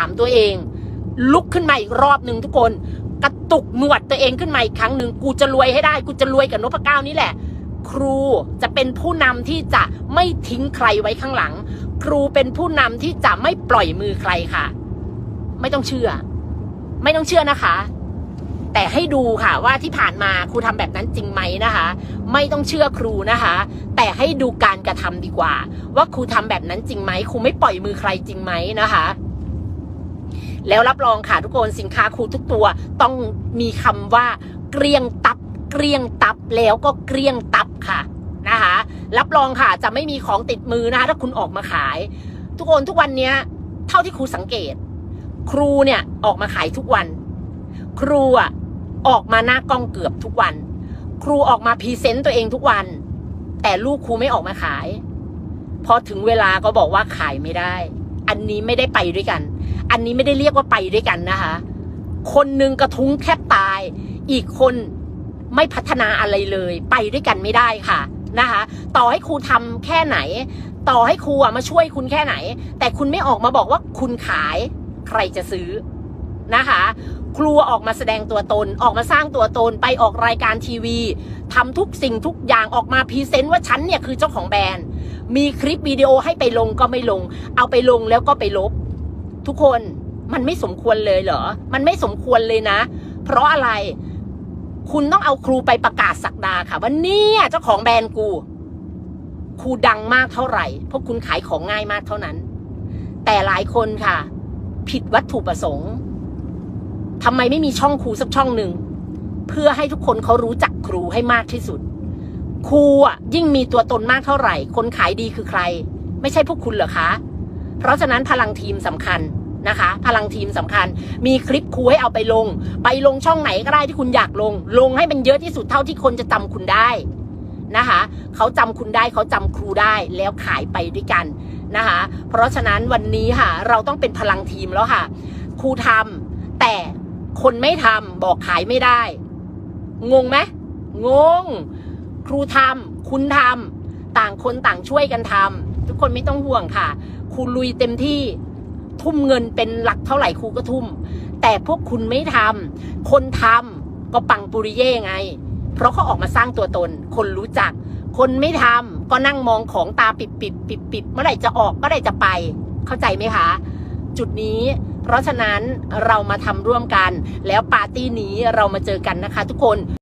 ามตัวเอง ลุกขึ้นมาอีกรอบหนึ่งทุกคน กระตุกหนวดตัวเองขึ้นมาอีกครั้งหนึ่งกูจะรวยให้ได้ กูจะรวยกับนพเก้านี่แหละ ครูจะเป็นผู้นำที่จะไม่ทิ้งใครไว้ข้างหลัง ครูเป็นผู้นำที่จะไม่ปล่อยมือใครค่ะ ไม่ต้องเชื่อ ไม่ต้องเชื่อนะคะ แต่ให้ดูค่ะว่าที่ผ่านมาครูทำแบบนั้นจริงไหมนะคะ ไม่ต้องเชื่อครูนะคะ แต่ให้ดูการกระทำดีกว่า ว่าครูทำแบบนั้นจริงไหมครูไม่ปล่อยมือใครจริงไหมนะคะ แล้วรับรองค่ะทุกคนสินค้าครูทุกตัวต้องมีคำว่าเกรียงตับ เกรียงตับแล้วก็เกรียงตับค่ะนะคะรับรองค่ะจะไม่มีของติดมือนะคะถ้าคุณออกมาขาย ทุกคนทุกวันเนี้ยเท่าที่ครูสังเกต ครูเนี่ยออกมาขายทุกวัน ครูอะออกมาหน้ากล้องเกือบทุกวัน ครูออกมาพรีเซนต์ตัวเองทุกวัน แต่ลูกครูไม่ออกมาขายพอถึงเวลาก็บอกว่าขายไม่ได้ อันนี้ไม่ได้ไปด้วยกัน อันนี้ไม่ได้เรียกว่าไปด้วยกันนะคะ คนหนึ่งกระทุ้งแทบตาย อีกคนไม่พัฒนาอะไรเลย ไปด้วยกันไม่ได้ค่ะนะคะ ต่อให้ครูทำแค่ไหน ต่อให้ครูมาช่วยคุณแค่ไหน แต่คุณไม่ออกมาบอกว่าคุณขายใครจะซื้อนะคะ ครูออกมาแสดงตัวตนออกมาสร้างตัวตนไปออกรายการทีวีทำทุกสิ่งทุกอย่างออกมาพรีเซนต์ว่าฉันเนี่ยคือเจ้าของแบรนด์มีคลิปวิดีโอให้ไปลงก็ไม่ลง เอาไปลงแล้วก็ไปลบ ทุกคนมันไม่สมควรเลยเหรอ มันไม่สมควรเลยนะ เพราะอะไร คุณต้องเอาครูไปประกาศสักดาค่ะ ว่าเนี่ยเจ้าของแบรนด์กู ครูดังมากเท่าไหร่ เพราะคุณขายของง่ายมากเท่านั้น แต่หลายคนค่ะ ผิดวัตถุประสงค์ทำไมไม่มีช่องครูสักช่องหนึ่งเพื่อให้ทุกคนเขารู้จักครูให้มากที่สุด ครูอะยิ่งมีตัวตนมากเท่าไหร่ คนขายดีคือใคร ไม่ใช่พวกคุณเหรอคะ เพราะฉะนั้นพลังทีมสำคัญนะคะ พลังทีมสำคัญ มีคลิปครูให้เอาไปลง ไปลงช่องไหนก็ได้ที่คุณอยากลง ลงให้มันเยอะที่สุดเท่าที่คนจะจำคุณได้นะคะเขาจำคุณได้เขาจำครูได้แล้วขายไปด้วยกันนะคะ เพราะฉะนั้นวันนี้ค่ะ เราต้องเป็นพลังทีมแล้วค่ะ ครูทำแต่คนไม่ทำบอกขายไม่ได้ งงไหมงง ครูทำคุณทำ ต่างคนต่างช่วยกันทำทุกคนไม่ต้องห่วงค่ะ ครูลุยเต็มที่ทุ่มเงินเป็นหลักเท่าไหร่ครูก็ทุ่ม แต่พวกคุณไม่ทำคนทำก็ปังปุริเย่ไง เพราะเขาออกมาสร้างตัวตน คนรู้จัก คนไม่ทำก็นั่งมองของตาปิบปิบปิบปิบเมื่อไหร่จะออกเมื่อไหร่จะไป เข้าใจไหมคะ จุดนี้ เพราะฉะนั้นเรามาทำร่วมกัน แล้วปาร์ตี้นี้เรามาเจอกันนะคะทุกคน